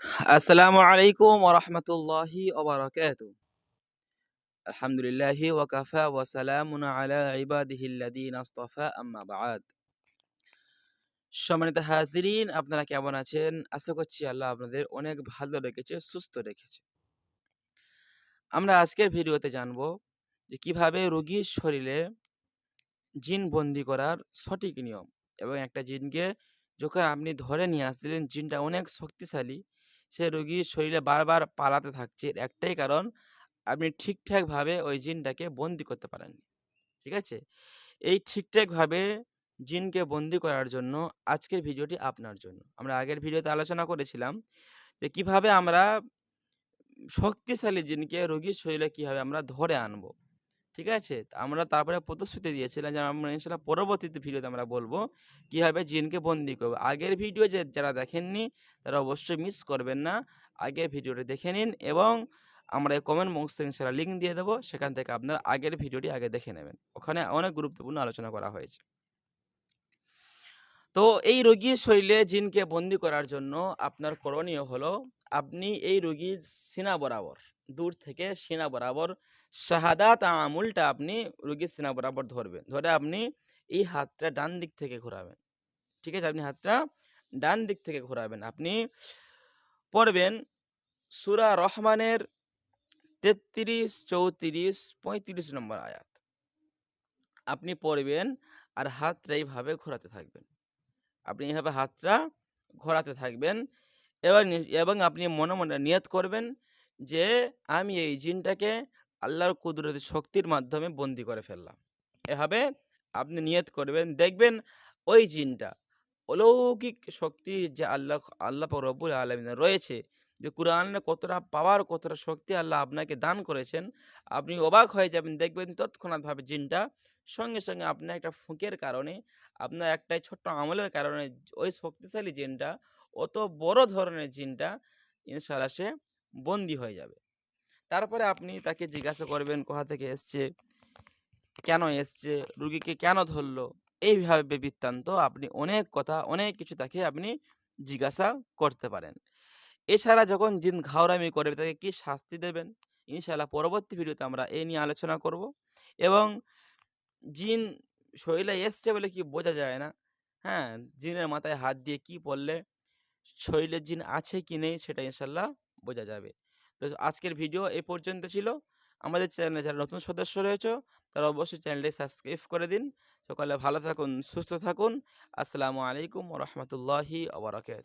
আসসালামু আলাইকুম ওবরাকাত ওয়াকাফা ওয়া সালামুন আলা ইবাদিহিল্লাযীন আসতাফা, আম্মা সম্মানিত হাজিরিন, আপনারা কেমন আছেন? আশা করছি আল্লাহ আপনাদের অনেক ভালো রেখেছে, সুস্থ রেখেছে। আমরা আজকের ভিডিওতে জানব যে কীভাবে রোগীর শরীরে জিন বন্দি করার সঠিক নিয়ম এবং একটা জিনকে যখন আপনি ধরে নিয়ে আসছিলেন, জিনটা অনেক শক্তিশালী সে রোগীর শরীরে বারবার পালাতে থাকছে। একটাই কারণ, আপনি ঠিকঠাকভাবে ওই জিনটাকে বন্দি করতে পারেননি। ঠিক আছে? এই ঠিকঠাকভাবে জিনকে বন্দি করার জন্য আজকের ভিডিওটি আপনার জন্য। আমরা আগের ভিডিওতে আলোচনা করেছিলাম যে কীভাবে আমরা শক্তিশালী জিনকে রোগীর শরীরে কীভাবে আমরা ধরে আনব। ঠিক আছে? আমরা তারপরে প্রতিশ্রুতি দিয়েছিলাম যে, আমরা ইনশাল্লাহ পরবর্তীতে ভিডিওতে আমরা বলব কীভাবে জিনকে বন্দি করব। আগের ভিডিও যে, যারা দেখেননি, তারা অবশ্যই মিস করবেন না। আগের ভিডিওটি দেখে নিন এবং আমরা এই কমেন্ট বক্সে ইনশাল্লাহ লিঙ্ক দিয়ে দেবো। সেখান থেকে আপনার আগের ভিডিওটি আগে দেখে নেবেন। ওখানে অনেক গুরুত্বপূর্ণ আলোচনা করা হয়েছে। তো এই রোগীর শরীরে জিনকে বন্দি করার জন্য আপনার করণীয় হলো, আপনি এই রোগীর সিনা বরাবর দূর থেকে সিনা বরাবর শাহাদাত আমুলটা আপনি রুগীর সিনা বরাবর ধরবেন। ধরে আপনি এই হাতটা ডান দিক থেকে ঘোরাবেন। ঠিক আছে? আপনি হাতটা ডান দিক থেকে ঘোরাবেন। আপনি পড়বেন সুরা রহমানের তেত্রিশ, চৌত্রিশ, পঁয়ত্রিশ নম্বর আয়াত। আপনি পড়বেন আর হাতটা এইভাবে ঘোরাতে থাকবেন। আপনি এইভাবে হাতটা ঘোরাতে থাকবেন। এবার এবং আপনি মনে মনে নিয়ত করবেন যে আমি এই জিনটাকে আল্লাহর কুদরতি শক্তির মাধ্যমে বন্দি করে ফেললাম। এভাবে আপনি নিয়ত করবেন। দেখবেন ওই জিনটা অলৌকিক শক্তি যে আল্লাহ আল্লাহ রব্বুল আলমিনে রয়েছে, যে কোরআনে কতটা পাওয়ার কতটা শক্তি আল্লাহ আপনাকে দান করেছেন, আপনি অবাক হয়ে যাবেন। দেখবেন তৎক্ষণাৎভাবে জিনটা সঙ্গে সঙ্গে আপনার একটা ফুঁকের কারণে, আপনার একটাই ছোট্ট আমলের কারণে, ওই শক্তিশালী জিনটা, অত বড় ধরনের জিনটা ইনশাল্লাহ সে বন্দি হয়ে যাবে। তারপরে আপনি তাকে জিজ্ঞাসা করবেন, কোথা থেকে এসছে? কেন এসছে? রুগীকে কেন ধরলো? এইভাবে বৃত্তান্ত আপনি অনেক কথা, অনেক কিছু তাকে আপনি জিজ্ঞাসা করতে পারেন। এছাড়া যখন জিন ঘাওরামি করবে, তাকে কি শাস্তি দেবেন? ইনশাল্লাহ পরবর্তী ভিডিওতে আমরা এই নিয়ে আলোচনা করব এবং জিন শরীরে এসছে বলে কি বোঝা যায় না? হ্যাঁ জিনের মাথায় হাত দিয়ে কি পড়লে শরীরে জিন আছে কি নেই সেটা ইনশাল্লাহ বোঝা যাবে। তো আজকের ভিডিও এই পর্যন্ত ছিল। আমাদের চ্যানেলে যারা নতুন সদস্য রয়েছে, তারা অবশ্যই চ্যানেলটি সাবস্ক্রাইব করে দিন। সকালে ভালো থাকুন, সুস্থ থাকুন। আসসালামু আলাইকুম রহমতুল্লাহি আবরাকাত